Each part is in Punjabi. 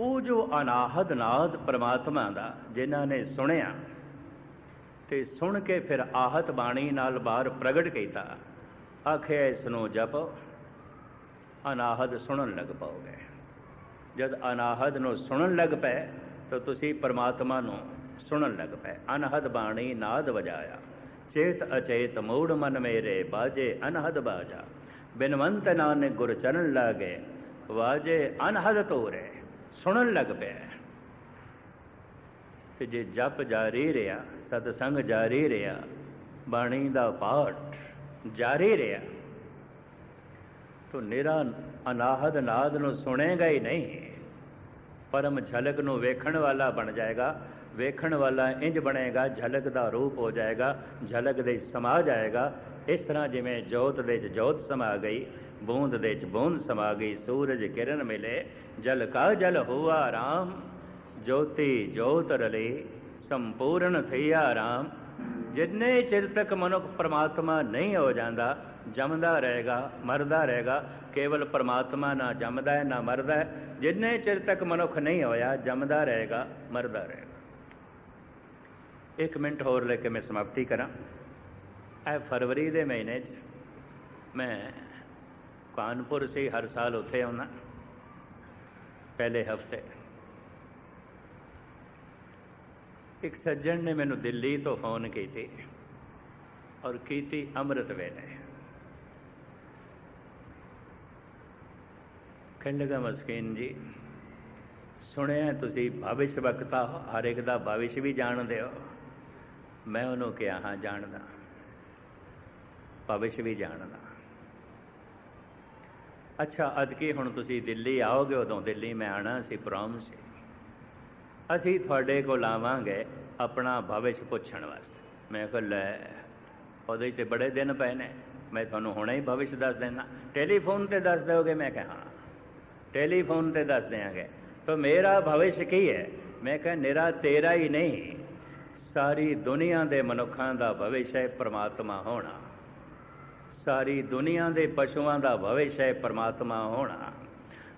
ਉਹ ਜੋ ਅਨਾਹਦ ਨਾਦ ਪ੍ਰਮਾਤਮਾ ਦਾ, ਜਿਨ੍ਹਾਂ ਨੇ ਸੁਣਿਆ ਤੇ ਸੁਣ ਕੇ ਫਿਰ ਆਹਤ ਬਾਣੀ ਨਾਲ ਬਾਹਰ ਪ੍ਰਗਟ ਕੀਤਾ, ਆਖਿਆ ਇਸ ਨੂੰ ਜਪੋ, ਅਨਾਹਦ ਸੁਣਨ ਲੱਗ ਪਾਓਗੇ। ਜਦ ਅਨਾਹਦ ਨੂੰ ਸੁਣਨ ਲੱਗ ਪਏ, ਤਾਂ ਤੁਸੀਂ ਪਰਮਾਤਮਾ ਨੂੰ ਸੁਣਨ ਲੱਗ ਪਏ। ਅਨਹਦ ਬਾਣੀ ਨਾਦ ਵਜਾਇਆ, ਚੇਤ ਅਚੇਤ ਮੂੜ ਮਨ ਮੇਰੇ ਬਾਜੇ ਅਨਹਦ ਬਾਜਾ। ਬਿਨਵੰਤ ਨਾਨਕ ਗੁਰ ਚਰਨ ਲਾਗੇ, ਵਾਜੇ ਅਨਹਦ ਤੋਰੇ। ਸੁਣਨ ਲੱਗ ਪਿਆ ਤੇ ਜੇ ਜਪ ਜਾਰੀ ਰਿਹਾ ਸਤ ਸੰਗ ਜਾਰੀ ਰਿਹਾ ਬਾਣੀ ਦਾ ਪਾਠ ਜਾਰੀ ਰਿਹਾ ਤੋ ਨਿਰਾ ਅਨਾਹਦ ਨਾਦ ਨੂੰ ਸੁਣੇਗਾ ਹੀ ਨਹੀਂ। ਪਰਮ ਝਲਕ ਨੂੰ ਵੇਖਣ ਵਾਲਾ ਬਣ ਜਾਏਗਾ, ਵੇਖਣ ਵਾਲਾ ਇੰਜ ਬਣੇਗਾ, ਝਲਕ ਦਾ ਰੂਪ ਹੋ ਜਾਏਗਾ, ਝਲਕ ਦੇ ਸਮਾ ਜਾਏਗਾ। ਇਸ ਤਰ੍ਹਾਂ ਜਿਵੇਂ ਜੋਤ ਦੇ ਚ ਜੋਤ ਸਮਾ ਗਈ, ਬੂੰਦ ਦੇ ਵਿੱਚ ਬੂੰਦ ਸਮਾ ਗਈ, ਸੂਰਜ ਕਿਰਨ ਮਿਲੇ ਜਲ ਕਾ ਜਲ ਹੁਆ ਰਾਮ, ਜੋਤੀ ਜੋਤ ਰਲੇ, ਸੰਪੂਰਨ ਥਈਆ ਰਾਮ। ਜਿੰਨੇ ਚਿਰ ਤੱਕ ਮਨੁੱਖ ਪਰਮਾਤਮਾ ਨਹੀਂ ਹੋ ਜਾਂਦਾ, ਜੰਮਦਾ ਰਹੇਗਾ, ਮਰਦਾ ਰਹੇਗਾ, ਕੇਵਲ ਪਰਮਾਤਮਾ ਨਾ ਜੰਮਦਾ ਹੈ, ਨਾ ਮਰਦਾ ਹੈ। ਜਿੰਨੇ ਚਿਰ ਤੱਕ ਮਨੁੱਖ ਨਹੀਂ ਹੋਇਆ, ਜੰਮਦਾ ਰਹੇਗਾ, ਮਰਦਾ ਰਹੇਗਾ। ਇੱਕ ਮਿੰਟ ਹੋਰ ਲੈ ਕੇ ਮੈਂ ਸਮਾਪਤੀ ਕਰਾਂ। ਇਹ ਫਰਵਰੀ ਦੇ ਮਹੀਨੇ 'ਚ ਮੈਂ ਕਾਨਪੁਰ ਸੇ, ਹਰ ਸਾਲ ਉੱਥੇ ਆਉਣਾ ਪਹਿਲੇ ਹਫ਼ਤੇ। ਇੱਕ ਸੱਜਣ ਨੇ ਮੈਨੂੰ ਦਿੱਲੀ ਤੋਂ ਫੋਨ ਕੀਤੀ ਔਰ ਕੀਤੀ ਅੰਮ੍ਰਿਤ ਵੇਲੇ। ਖੰਡਗਾ ਮਸਕੀਨ ਜੀ, ਸੁਣਿਆ ਤੁਸੀਂ ਭਵਿਸ਼ ਵਕਤਾ ਹੋ ਹਰ ਇੱਕ ਦਾ ਭਵਿਸ਼ ਵੀ ਜਾਣਦੇ ਹੋ। ਮੈਂ ਉਹਨੂੰ ਕਿਹਾ, ਹਾਂ, ਜਾਣਦਾ। ਭਵਿਸ਼ ਵੀ ਜਾਣਦਾ। ਅੱਛਾ, ਅਦਕੀ ਹੁਣ ਤੁਸੀਂ ਦਿੱਲੀ ਆਓਗੇ, ਉਦੋਂ ਦਿੱਲੀ ਮੈਂ ਆਣਾ ਸੀ ਪ੍ਰੋਮ ਸੀ ਅਸੀਂ ਤੁਹਾਡੇ ਕੋਲ ਆਵਾਂਗੇ ਆਪਣਾ ਭਵਿਸ਼ ਪੁੱਛਣ ਵਾਸਤੇ। ਮੈਂ ਕਿਹਾ, ਲੈ, ਉਹਦੇ ਤੇ ਬੜੇ ਦਿਨ ਪਏ ਨੇ। ਮੈਂ ਤੁਹਾਨੂੰ ਹੁਣੇ ਹੀ ਭਵਿਸ਼ ਦੱਸ ਦੇਣਾ ਟੈਲੀਫੋਨ ਤੇ ਦੱਸ ਦਿਓਗੇ? ਮੈਂ ਕਿਹਾ, ਹਾਂ। ਟੈਲੀਫੋਨ ਤੇ ਦੱਸ ਦਿਆਂਗੇ। ਤਾਂ ਮੇਰਾ ਭਵਿਸ਼ ਕੀ ਹੈ? ਮੈਂ ਕਿਹਾ, ਨਿਰਾ ਤੇਰਾ ਹੀ ਨਹੀਂ। ਸਾਰੀ ਦੁਨੀਆ ਦੇ ਮਨੁੱਖਾਂ ਦਾ ਭਵਿਸ਼ ਹੈ, ਪ੍ਰਮਾਤਮਾ ਹੋਣਾ। ਸਾਰੀ ਦੁਨੀਆ ਦੇ ਪਸ਼ੂਆਂ ਦਾ ਭਵਿਸ਼ ਹੈ ਪਰਮਾਤਮਾ ਹੋਣਾ।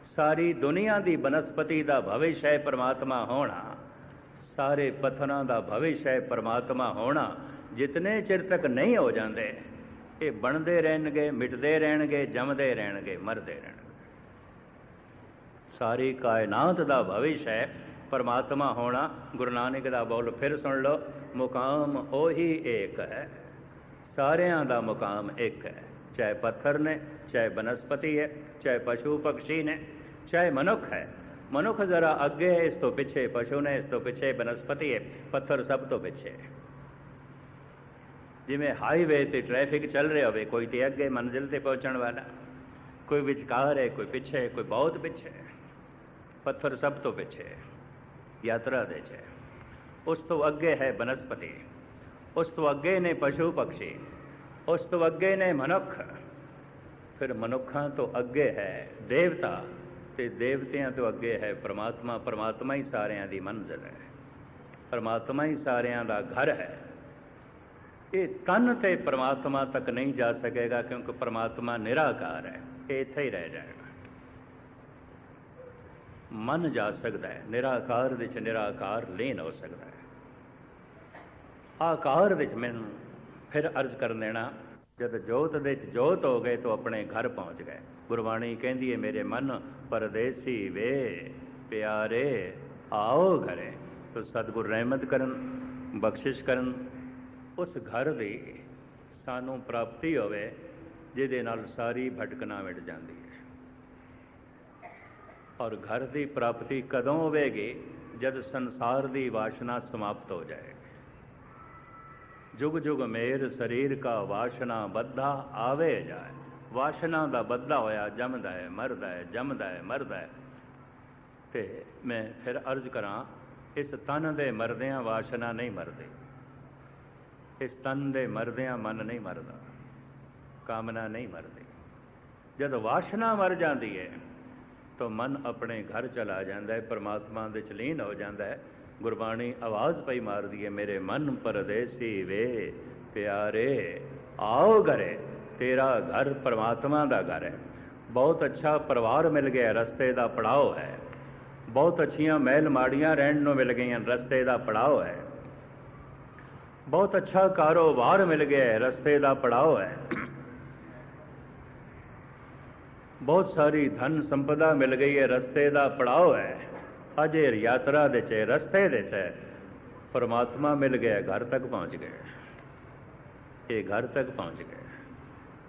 ਸਾਰੀ ਦੁਨੀਆ ਦੀ ਬਨਸਪਤੀ ਦਾ ਭਵਿਸ਼ ਹੈ ਪਰਮਾਤਮਾ ਹੋਣਾ। ਸਾਰੇ ਪੱਥਰਾਂ ਦਾ ਭਵਿਸ਼ ਹੈ ਪਰਮਾਤਮਾ ਹੋਣਾ। ਜਿਤਨੇ ਚਿਰ ਤੱਕ ਨਹੀਂ ਹੋ ਜਾਂਦੇ, ਇਹ ਬਣਦੇ ਰਹਿਣਗੇ, ਮਿਟਦੇ ਰਹਿਣਗੇ, ਜੰਮਦੇ ਰਹਿਣਗੇ, ਮਰਦੇ ਰਹਿਣਗੇ। ਸਾਰੀ ਕਾਇਨਾਤ ਦਾ ਭਵਿਸ਼ ਹੈ ਪਰਮਾਤਮਾ ਹੋਣਾ। ਗੁਰੂ ਨਾਨਕ ਦਾ ਬੋਲ ਫਿਰ ਸੁਣ ਲਓ, ਮੁਕਾਮ ਉਹੀ ਏਕ ਹੈ। ਸਾਰਿਆਂ ਦਾ ਮੁਕਾਮ ਇੱਕ ਹੈ। ਚਾਹੇ ਪੱਥਰ ਨੇ, ਚਾਹੇ ਬਨਸਪਤੀ ਹੈ, ਚਾਹੇ ਪਸ਼ੂ ਪਕਸ਼ੀ ਨੇ, ਚਾਹੇ ਮਨੁੱਖ ਹੈ। ਮਨੁੱਖ ਜ਼ਰਾ ਅੱਗੇ ਹੈ, ਇਸ ਤੋਂ ਪਿੱਛੇ ਪਸ਼ੂ ਨੇ, ਇਸ ਤੋਂ ਪਿੱਛੇ ਬਨਸਪਤੀ ਹੈ, ਪੱਥਰ ਸਭ ਤੋਂ ਪਿੱਛੇ ਹੈ। ਜਿਵੇਂ ਹਾਈਵੇ ਤੇ ਟ੍ਰੈਫਿਕ ਚੱਲ ਰਿਹਾ ਹੋਵੇ, ਕੋਈ ਤੇ ਅੱਗੇ ਮੰਜ਼ਿਲ ਤੇ ਪਹੁੰਚਣ ਵਾਲਾ, ਕੋਈ ਵਿਚਕਾਰ ਹੈ, ਕੋਈ ਪਿੱਛੇ ਹੈ, ਕੋਈ ਬਹੁਤ ਪਿੱਛੇ ਹੈ। ਪੱਥਰ ਸਭ ਤੋਂ ਪਿੱਛੇ ਹੈ, ਯਾਤਰਾ ਦੇ ਚ ਉਸ ਤੋਂ ਅੱਗੇ ਹੈ ਬਨਸਪਤੀ। ਉਸ ਤੋਂ ਅੱਗੇ ਨੇ ਪਸ਼ੂ ਪਕਸ਼ੀ, ਉਸ ਤੋਂ ਅੱਗੇ ਨੇ ਮਨੁੱਖ। ਫਿਰ ਮਨੁੱਖਾਂ ਤੋਂ ਅੱਗੇ ਹੈ ਦੇਵਤਾ ਤੇ ਦੇਵਤਿਆਂ ਤੋਂ ਅੱਗੇ ਹੈ ਪ੍ਰਮਾਤਮਾ। ਪ੍ਰਮਾਤਮਾ ਹੀ ਸਾਰਿਆਂ ਦੀ ਮੰਜ਼ਿਲ ਹੈ। ਪ੍ਰਮਾਤਮਾ ਹੀ ਸਾਰਿਆਂ ਦਾ ਘਰ ਹੈ। ਇਹ ਤਨ ਤੇ ਪ੍ਰਮਾਤਮਾ ਤੱਕ ਨਹੀਂ ਜਾ ਸਕੇਗਾ ਕਿਉਂਕਿ ਪ੍ਰਮਾਤਮਾ ਨਿਰਾਕਾਰ ਹੈ। ਇਹ ਇੱਥੇ ਹੀ ਰਹਿ ਜਾਏਗਾ। ਮਨ ਜਾ ਸਕਦਾ ਹੈ। ਨਿਰਾਕਾਰ ਵਿੱਚ ਨਿਰਾਕਾਰ ਲੀਨ ਹੋ ਸਕਦਾ ਹੈ। ਆਕਾਰ ਵਿੱਚ ਮੈਨੂੰ ਫਿਰ ਅਰਜ਼ ਕਰ ਦੇਣਾ, ਜਦ ਜੋਤ ਦੇ ਵਿੱਚ ਜੋਤ ਹੋ ਗਏ ਤਾਂ ਆਪਣੇ ਘਰ ਪਹੁੰਚ ਗਏ। ਗੁਰਬਾਣੀ ਕਹਿੰਦੀ ਹੈ ਮੇਰੇ ਮਨ ਪਰਦੇਸੀ ਵੇ, ਪਿਆਰੇ, ਆਓ ਘਰੇ। ਤੋ ਸਤਿਗੁਰ ਰਹਿਮਤ ਕਰਨ, ਬਖਸ਼ਿਸ਼ ਕਰਨ, ਉਸ ਘਰ ਦੀ ਸਾਨੂੰ ਪ੍ਰਾਪਤੀ ਹੋਵੇ, ਜਿਹਦੇ ਨਾਲ ਸਾਰੀ ਭਟਕਣਾ ਮਿਟ ਜਾਂਦੀ ਹੈ ਔਰ ਘਰ ਦੀ ਪ੍ਰਾਪਤੀ ਕਦੋਂ ਹੋਵੇਗੀ? ਜਦ ਸੰਸਾਰ ਦੀ ਵਾਸ਼ਨਾ ਸਮਾਪਤ ਹੋ ਜਾਏ। ਜੁਗ ਜੁਗ ਮੇਰ ਸਰੀਰ ਕਾ ਵਾਸ਼ਨਾ ਬੱਧਾ ਆਵੇ ਜਾਏ। ਵਾਸ਼ਨਾ ਦਾ ਬੱਧਾ ਹੋਇਆ, ਜੰਮਦਾ ਹੈ, ਮਰਦਾ ਹੈ, ਜੰਮਦਾ ਹੈ, ਮਰਦਾ ਹੈ। ਤੇ ਮੈਂ ਫਿਰ ਅਰਜ਼ ਕਰਾਂ, ਇਸ ਤਨ ਦੇ ਮਰਦਿਆਂ ਵਾਸ਼ਨਾ ਨਹੀਂ ਮਰਦੇ। ਇਸ ਤਨ ਦੇ ਮਰਦਿਆਂ ਮਨ ਨਹੀਂ ਮਰਦਾ। ਕਾਮਨਾ ਨਹੀਂ ਮਰਦੀ। ਜਦ ਵਾਸ਼ਨਾ ਮਰ ਜਾਂਦੀ ਹੈ, ਤਾਂ ਮਨ ਆਪਣੇ ਘਰ ਚਲਾ ਜਾਂਦਾ ਹੈ, ਪਰਮਾਤਮਾ ਦੇ ਚ ਲੀਨ ਹੋ ਜਾਂਦਾ ਹੈ। ਗੁਰਬਾਣੀ ਆਵਾਜ਼ ਪਈ ਮਾਰਦੀ ਹੈ ਮੇਰੇ ਮਨ ਪਰਦੇਸੀ ਵੇ, ਪਿਆਰੇ, ਆਓ ਘਰੇ, ਤੇਰਾ ਘਰ ਪਰਮਾਤਮਾ ਦਾ ਘਰ ਹੈ। ਬਹੁਤ ਅੱਛਾ ਪਰਿਵਾਰ ਮਿਲ ਗਿਆ, ਰਸਤੇ ਦਾ ਪੜਾਓ ਹੈ। ਬਹੁਤ ਅੱਛੀਆਂ ਮਹਿਲ ਮਾੜੀਆਂ ਰਹਿਣ ਨੂੰ ਮਿਲ ਗਈਆਂ, ਰਸਤੇ ਦਾ ਪੜਾਓ ਹੈ। ਬਹੁਤ ਅੱਛਾ ਕਾਰੋਬਾਰ ਮਿਲ ਗਿਆ ਹੈ, ਰਸਤੇ ਦਾ ਪੜਾਓ ਹੈ। ਬਹੁਤ ਸਾਰੀ ਧਨ ਸੰਪਦਾ ਮਿਲ ਗਈ ਹੈ, ਰਸਤੇ ਦਾ ਪੜਾਓ ਹੈ। अजेर यात्रा दे चे, रस्ते दे चे। परमात्मा मिल गया, घर तक पहुँच गए। ये घर तक पहुँच गए।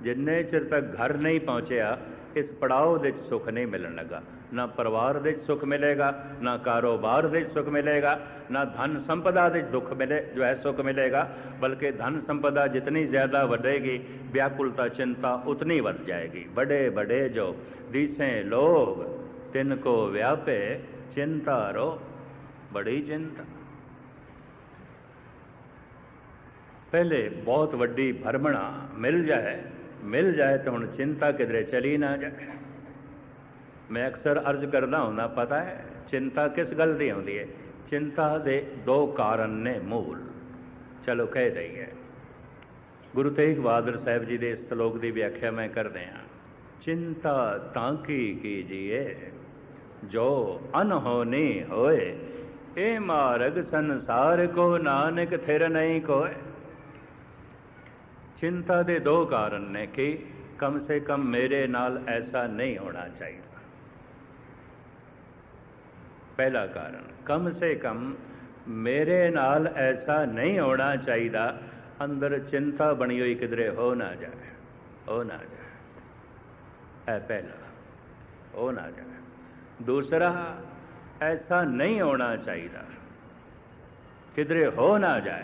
जिन्ने चिर तक घर नहीं पहुंचया, इस पड़ाव दे सुख नहीं मिलन लगा। ना परिवार दे सुख मिलेगा, ना कारोबार दे सुख मिलेगा, ना धन संपदा दे दुख मिले, जो है सुख मिलेगा। बल्कि धन संपदा जितनी ज़्यादा बढ़ेगी व्याकुलता, चिंता उतनी बढ़ जाएगी। बड़े बड़े जो दिसें लोग, तिनको व्यापे चिंता रो बड़ी चिंता ਪਹਿਲੇ ਬਹੁਤ ਵੱਡੀ ਭਰਮਣਾ ਮਿਲ ਜਾਏ ਮਿਲ ਜਾਏ ਤਾਂ ਹੁਣ ਚਿੰਤਾ ਕਿਧਰੇ ਚਲੀ ਨਾ ਜਾਏ ਮੈਂ ਅਕਸਰ ਅਰਜ਼ ਕਰਦਾ ਹੁੰਦਾ ਪਤਾ ਹੈ ਚਿੰਤਾ ਕਿਸ ਗੱਲ ਦੀ ਆਉਂਦੀ ਹੈ ਚਿੰਤਾ ਦੇ ਦੋ ਕਾਰਨ ਨੇ ਮੂਲ ਚਲੋ ਕਹਿ ਦਈਏ ਗੁਰੂ ਤੇਗ ਬਹਾਦਰ ਸਾਹਿਬ ਜੀ ਦੇ ਇਸ ਸ਼ਲੋਕ ਦੀ ਵਿਆਖਿਆ ਮੈਂ ਕਰਦੇ ਹਾਂ ਚਿੰਤਾ ਤਾਂ ਕੀ ਕੀਜੀਏ ਜੋ ਅਨਹੋਨੀ ਹੋਏ ਇਹ ਮਾਰਗ ਸੰਸਾਰ ਕੋ ਨਾਨਕ ਥਿਰ ਨਹੀਂ ਕੋਏ। ਚਿੰਤਾ ਦੇ ਦੋ ਕਾਰਨ ਨੇ ਕਿ ਕਮ ਸੇ ਕਮ ਮੇਰੇ ਨਾਲ ਐਸਾ ਨਹੀਂ ਹੋਣਾ ਚਾਹੀਦਾ। ਪਹਿਲਾ ਕਾਰਨ, ਕਮ ਸੇ ਕਮ ਮੇਰੇ ਨਾਲ ਐਸਾ ਨਹੀਂ ਹੋਣਾ ਚਾਹੀਦਾ, ਅੰਦਰ ਚਿੰਤਾ ਬਣੀ ਹੋਈ ਕਿਧਰੇ ਹੋ ਨਾ ਜਾਏ ਹੋ ਨਾ ਜਾਏ ਇਹ ਪਹਿਲਾ, ਹੋ ਨਾ ਜਾਏ ਦੂਸਰਾ ਐਸਾ ਨਹੀਂ ਹੋਣਾ ਚਾਹੀਦਾ ਕਿਧਰੇ ਹੋ ਨਾ ਜਾਏ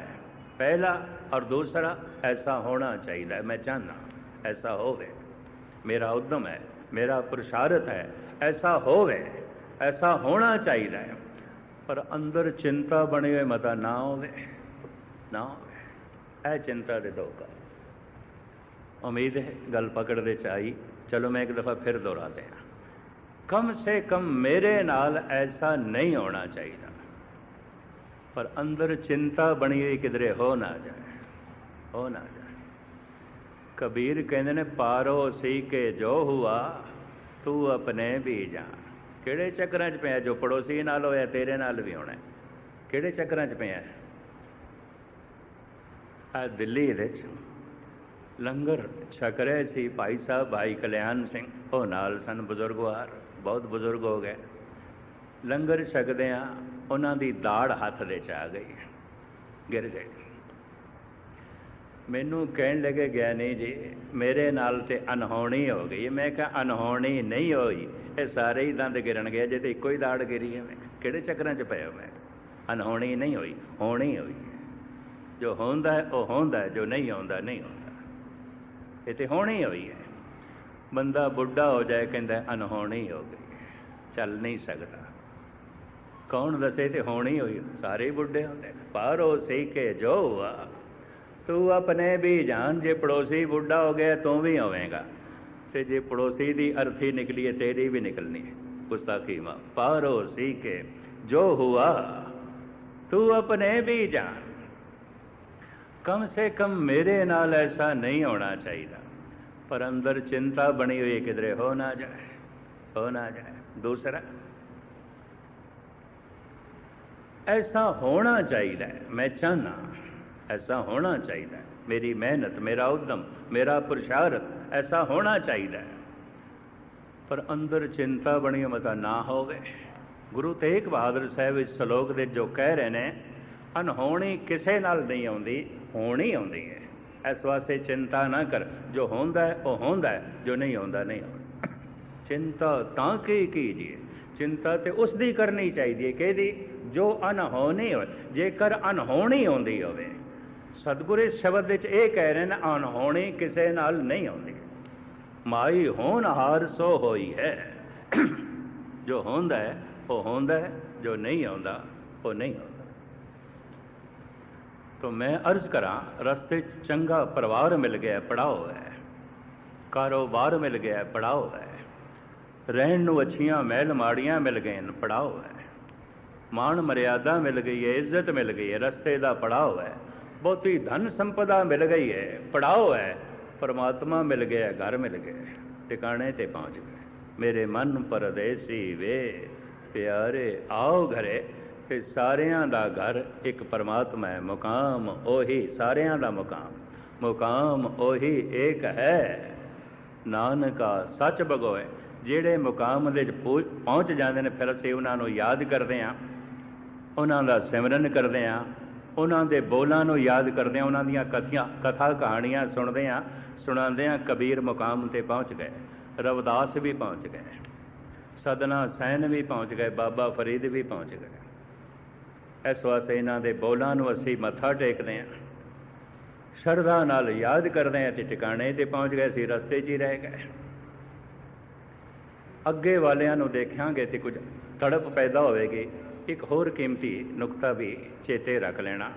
ਪਹਿਲਾ ਔਰ ਦੂਸਰਾ ਐਸਾ ਹੋਣਾ ਚਾਹੀਦਾ ਮੈਂ ਚਾਹਨਾ ਐਸਾ ਹੋਵੇ ਮੇਰਾ ਉਦਮ ਹੈ ਮੇਰਾ ਪੁਰਸ਼ਾਰਥ ਹੈ ਐਸਾ ਹੋਵੇ ਐਸਾ ਹੋਣਾ ਚਾਹੀਦਾ ਹੈ ਪਰ ਅੰਦਰ ਚਿੰਤਾ ਬਣੀ ਹੋਈ ਮਤਾ ਨਾ ਹੋਵੇ ਨਾ ਹੋਵੇ ਇਹ ਚਿੰਤਾ ਦੇ ਦੋ ਕਾਰਨ ਉਮੀਦ ਹੈ ਗੱਲ ਪਕੜ ਦੇ ਚ ਆਈ ਚਲੋ ਮੈਂ ਇੱਕ ਦਫਾ ਫਿਰ ਦੁਹਰਾਤੇ ਹਾਂ ਕਮ ਸੇ ਕਮ ਮੇਰੇ ਨਾਲ ਐਸਾ ਨਹੀਂ ਹੋਣਾ ਚਾਹੀਦਾ ਪਰ ਅੰਦਰ ਚਿੰਤਾ ਬਣੀ ਹੋਈ ਕਿਧਰੇ ਹੋ ਨਾ ਜਾਏ ਹੋ ਨਾ ਜਾਏ ਕਬੀਰ ਕਹਿੰਦੇ ਨੇ ਪਾਰੋ ਸੀ ਕੇ ਜੋ ਹੁਆ ਤੂੰ ਆਪਣੇ ਵੀ ਜਾ ਕਿਹੜੇ ਚੱਕਰਾਂ 'ਚ ਪਿਆ ਜੋ ਪੜੋਸੀ ਨਾਲ ਹੋਇਆ ਤੇਰੇ ਨਾਲ ਵੀ ਹੋਣਾ ਕਿਹੜੇ ਚੱਕਰਾਂ 'ਚ ਪਿਆ ਆ ਦਿੱਲੀ ਵਿੱਚ ਲੰਗਰ ਛਕ ਰਹੇ ਸੀ ਭਾਈ ਸਾਹਿਬ ਭਾਈ ਕਲਿਆਣ ਸਿੰਘ ਉਹ ਨਾਲ ਸਨ ਬਜ਼ੁਰਗਵਾਰ ਬਹੁਤ ਬਜ਼ੁਰਗ ਹੋ ਗਏ। ਲੰਗਰ ਛਕਦੇ ਆ, ਉਹਨਾਂ ਦੀ ਦਾੜ ਹੱਥ ਦੇ ਚ ਆ ਗਈ। ਗਿਰ ਗਈ ਮੈਨੂੰ ਕਹਿਣ ਲੱਗੇ, ਗਿਆਨੀ ਜੀ, ਮੇਰੇ ਨਾਲ ਤੇ ਅਨਹੋਣੀ ਹੋ ਗਈ। ਮੈਂ ਕਿਹਾ ਅਨਹੋਣੀ ਨਹੀਂ ਹੋਈ। ਇਹ ਸਾਰੇ ਹੀ ਦੰਦ ਗਿਰਨ ਗਏ ਜੇ ਤੇ ਇੱਕੋ ਹੀ ਦਾੜ ਗਿਰੀ ਹੈ ਮੈਂ। ਕਿਹੜੇ ਚੱਕਰਾਂ 'ਚ ਪਿਆ ਮੈਂ? ਅਨਹੋਣੀ ਨਹੀਂ ਹੋਈ, ਹੋਣੀ ਹੋਈ। ਜੋ ਹੁੰਦਾ ਉਹ ਹੁੰਦਾ ਜੋ ਨਹੀਂ ਹੁੰਦਾ ਨਹੀਂ ਹੁੰਦਾ ਇਹ ਤੇ ਹੋਣੀ ਹੋਈ ਹੈ। ਬੰਦਾ ਬੁੱਢਾ ਹੋ ਜਾਏ, ਕਹਿੰਦਾ ਅਨਹੋਣੀ ਹੋ ਗਈ। ਚੱਲ ਨਹੀਂ ਸਕਦਾ। ਕੌਣ ਦੱਸੇ ਤੇ ਹੋਣੀ ਹੋਈ? ਸਾਰੇ ਬੁੱਢੇ ਹੁੰਦੇ ਪਾਰੋ ਉਹ ਸਹੀ ਕੇ ਜੋ ਹੁਆ ਤੂੰ ਆਪਣੇ ਵੀ ਜਾਨ ਜੇ ਪੜੋਸੀ ਬੁੱਢਾ ਹੋ ਗਿਆ, ਤੂੰ ਵੀ ਹੋਵੇਂਗਾ। ਤੇ ਜੇ ਪੜੋਸੀ ਦੀ ਅਰਥੀ ਨਿਕਲੀ ਹੈ, ਤੇਰੀ ਵੀ ਨਿਕਲਣੀ ਹੈ। ਗੁਸਤਾਖੀ ਮਾ। ਪੜੋਸੀ ਕੇ ਜੋ ਹੁਆ ਤੂੰ ਆਪਣੇ ਵੀ ਜਾਨ ਕਮ ਸੇ ਕਮ ਮੇਰੇ ਨਾਲ ਐਸਾ ਨਹੀਂ ਹੋਣਾ ਚਾਹੀਦਾ। ਪਰ ਅੰਦਰ ਚਿੰਤਾ ਬਣੀ ਹੋਈ ਕਿਧਰੇ ਹੋ ਨਾ ਜਾਏ, ਹੋ ਨਾ ਜਾਏ। ਦੂਸਰਾ, ਐਸਾ ਹੋਣਾ ਚਾਹੀਦਾ ਹੈ, ਮੈਂ ਚਾਹਨਾ ਐਸਾ ਹੋਣਾ ਚਾਹੀਦਾ ਹੈ। ਮੇਰੀ ਮਿਹਨਤ, ਮੇਰਾ ਉਦਮ, ਮੇਰਾ ਪੁਰਸ਼ਾਰਥ, ਐਸਾ ਹੋਣਾ ਚਾਹੀਦਾ ਪਰ ਅੰਦਰ ਚਿੰਤਾ ਬਣੀ ਮਤਾ ਨਾ ਹੋਵੇ। ਗੁਰੂ ਤੇਗ ਬਹਾਦਰ ਸਾਹਿਬ ਇਸ ਸ਼ਲੋਕ ਦੇ ਜੋ ਕਹਿ ਰਹੇ ਨੇ, ਅਨਹੋਣੀ ਕਿਸੇ ਨਾਲ ਨਹੀਂ ਆਉਂਦੀ, ਹੋਣੀ ਆਉਂਦੀ ਹੈ। ਇਸ ਵਾਸਤੇ ਚਿੰਤਾ ਨਾ ਕਰ। ਜੋ ਹੁੰਦਾ ਹੈ, ਉਹ ਹੁੰਦਾ ਹੈ। ਜੋ ਨਹੀਂ ਹੁੰਦਾ ਨਹੀਂ ਹੁੰਦਾ। ਚਿੰਤਾ ਤਾਂ ਕੀ ਕੀਜੀਏ? ਚਿੰਤਾ ਤੇ ਉਸ ਦੀ ਕਰਨੀ ਚਾਹੀਦੀ ਹੈ। ਕਿਹਦੀ? ਜੋ ਅਨਹੋਣੀ ਹੋਵੇ। ਜੇਕਰ ਅਨਹੋਣੀ ਹੁੰਦੀ ਹੋਵੇ, ਸਤਿਗੁਰੂ ਇਸ ਸ਼ਬਦ ਵਿੱਚ ਇਹ ਕਹਿ ਰਹੇ ਨੇ ਅਨਹੋਣੀ ਕਿਸੇ ਨਾਲ ਨਹੀਂ ਆਉਂਦੀ ਮਾਈ ਹੋਣ ਹਾਰ ਸੋ ਹੋਈ ਹੈ। ਜੋ ਹੁੰਦਾ ਹੈ, ਉਹ ਹੁੰਦਾ ਹੈ। ਜੋ ਨਹੀਂ ਆਉਂਦਾ ਉਹ ਨਹੀਂ ਆਉਂਦਾ ਤੋ ਮੈਂ ਅਰਜ਼ ਕਰਾਂ ਰਸਤੇ 'ਚ ਚੰਗਾ ਪਰਿਵਾਰ ਮਿਲ ਗਿਆ ਪੜਾਓ ਹੈ ਕਾਰੋਬਾਰ ਮਿਲ ਗਿਆ ਪੜਾਓ ਹੈ ਰਹਿਣ ਨੂੰ ਅੱਛੀਆਂ ਮਹਿਲ ਮਾੜੀਆਂ ਮਿਲ ਗਏ ਨੇ ਪੜਾਓ ਹੈ ਮਾਣ ਮਰਿਆਦਾ ਮਿਲ ਗਈ ਹੈ ਇੱਜ਼ਤ ਮਿਲ ਗਈ ਹੈ ਰਸਤੇ ਦਾ ਪੜਾਓ ਹੈ ਬਹੁਤੀ ਧਨ ਸੰਪਦਾ ਮਿਲ ਗਈ ਹੈ ਪੜਾਓ ਹੈ ਪਰਮਾਤਮਾ ਮਿਲ ਗਿਆ ਘਰ ਮਿਲ ਗਿਆ ਟਿਕਾਣੇ ਤੇ ਪਹੁੰਚ ਗਏ ਮੇਰੇ ਮਨ ਪਰਦੇਸੀ ਵੇ ਪਿਆਰੇ ਆਓ ਘਰੇ ਕਿ ਸਾਰਿਆਂ ਦਾ ਘਰ ਇੱਕ ਪਰਮਾਤਮਾ ਹੈ, ਮੁਕਾਮ ਉਹੀ, ਸਾਰਿਆਂ ਦਾ ਮੁਕਾਮ। ਮੁਕਾਮ ਉਹੀ ਏਕ ਹੈ। ਨਾਨਕਾ ਸੱਚ ਬਗੋਏ, ਜਿਹੜੇ ਮੁਕਾਮ ਦੇ ਵਿੱਚ ਪਹੁੰਚ ਜਾਂਦੇ ਨੇ, ਫਿਰ ਅਸੀਂ ਉਹਨਾਂ ਨੂੰ ਯਾਦ ਕਰਦੇ ਹਾਂ। ਉਹਨਾਂ ਦਾ ਸਿਮਰਨ ਕਰਦੇ ਹਾਂ। ਉਹਨਾਂ ਦੇ ਬੋਲਾਂ ਨੂੰ ਯਾਦ ਕਰਦੇ ਹਾਂ। ਉਹਨਾਂ ਦੀਆਂ ਕਥੀਆਂ, ਕਥਾ ਕਹਾਣੀਆਂ ਸੁਣਦੇ ਹਾਂ। ਸੁਣਾਉਂਦੇ ਹਾਂ, ਕਬੀਰ ਮੁਕਾਮ ਤੇ ਪਹੁੰਚ ਗਏ। ਰਵਦਾਸ ਵੀ ਪਹੁੰਚ ਗਏ। ਸਦਨਾ ਸੈਨ ਵੀ ਪਹੁੰਚ ਗਏ। ਬਾਬਾ ਫਰੀਦ ਵੀ ਪਹੁੰਚ ਗਏ। ਇਸ ਵਾਸਤੇ ਇਹਨਾਂ ਦੇ ਬੋਲਾਂ ਨੂੰ ਅਸੀਂ ਮੱਥਾ ਟੇਕਦੇ ਹਾਂ। ਸ਼ਰਧਾ ਨਾਲ ਯਾਦ ਕਰਦੇ ਹਾਂ ਤੇ ਟਿਕਾਣੇ ਤੇ ਪਹੁੰਚ ਗਏ ਸੀ, ਰਸਤੇ 'ਚ ਹੀ ਰਹਿ ਗਏ। ਅੱਗੇ ਵਾਲਿਆਂ ਨੂੰ ਦੇਖਾਂਗੇ ਤੇ ਕੁਝ ਤੜਪ ਪੈਦਾ ਹੋਵੇਗੀ। ਇੱਕ ਹੋਰ ਕੀਮਤੀ ਨੁਕਤਾ ਵੀ ਚੇਤੇ ਰੱਖ ਲੈਣਾ।